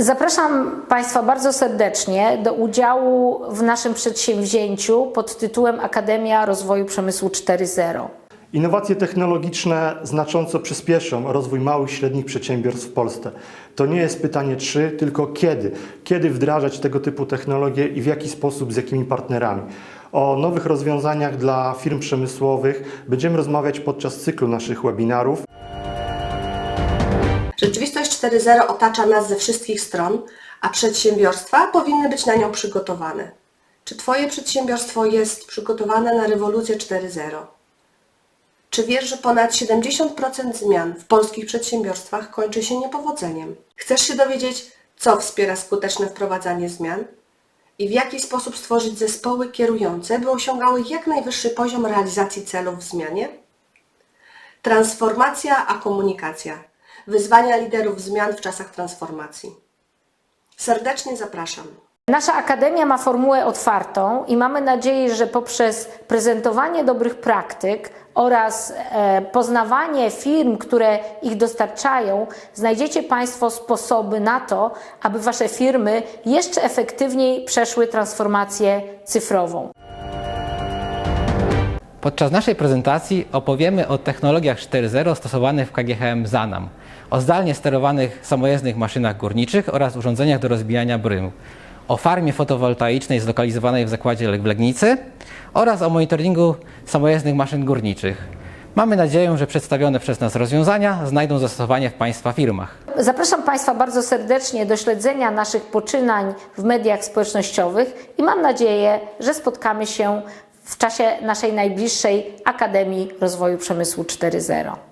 Zapraszam Państwa bardzo serdecznie do udziału w naszym przedsięwzięciu pod tytułem Akademia Rozwoju Przemysłu 4.0. Innowacje technologiczne znacząco przyspieszą rozwój małych i średnich przedsiębiorstw w Polsce. To nie jest pytanie czy, tylko kiedy. Kiedy wdrażać tego typu technologie i w jaki sposób, z jakimi partnerami. O nowych rozwiązaniach dla firm przemysłowych będziemy rozmawiać podczas cyklu naszych webinarów. Rzeczywistość 4.0 otacza nas ze wszystkich stron, a przedsiębiorstwa powinny być na nią przygotowane. Czy Twoje przedsiębiorstwo jest przygotowane na rewolucję 4.0? Czy wiesz, że ponad 70% zmian w polskich przedsiębiorstwach kończy się niepowodzeniem? Chcesz się dowiedzieć, co wspiera skuteczne wprowadzanie zmian? I w jaki sposób stworzyć zespoły kierujące, by osiągały jak najwyższy poziom realizacji celów w zmianie? Transformacja a komunikacja. Wyzwania liderów zmian w czasach transformacji. Serdecznie zapraszam. Nasza Akademia ma formułę otwartą i mamy nadzieję, że poprzez prezentowanie dobrych praktyk oraz e, poznawanie firm, które ich dostarczają, znajdziecie Państwo sposoby na to, aby Wasze firmy jeszcze efektywniej przeszły transformację cyfrową. Podczas naszej prezentacji opowiemy o technologiach 4.0 stosowanych w KGHM Zanam, o zdalnie sterowanych samojezdnych maszynach górniczych oraz urządzeniach do rozbijania brył, o farmie fotowoltaicznej zlokalizowanej w zakładzie w Legnicy oraz o monitoringu samojezdnych maszyn górniczych. Mamy nadzieję, że przedstawione przez nas rozwiązania znajdą zastosowanie w Państwa firmach. Zapraszam Państwa bardzo serdecznie do śledzenia naszych poczynań w mediach społecznościowych i mam nadzieję, że spotkamy się w czasie naszej najbliższej Akademii Rozwoju Przemysłu 4.0.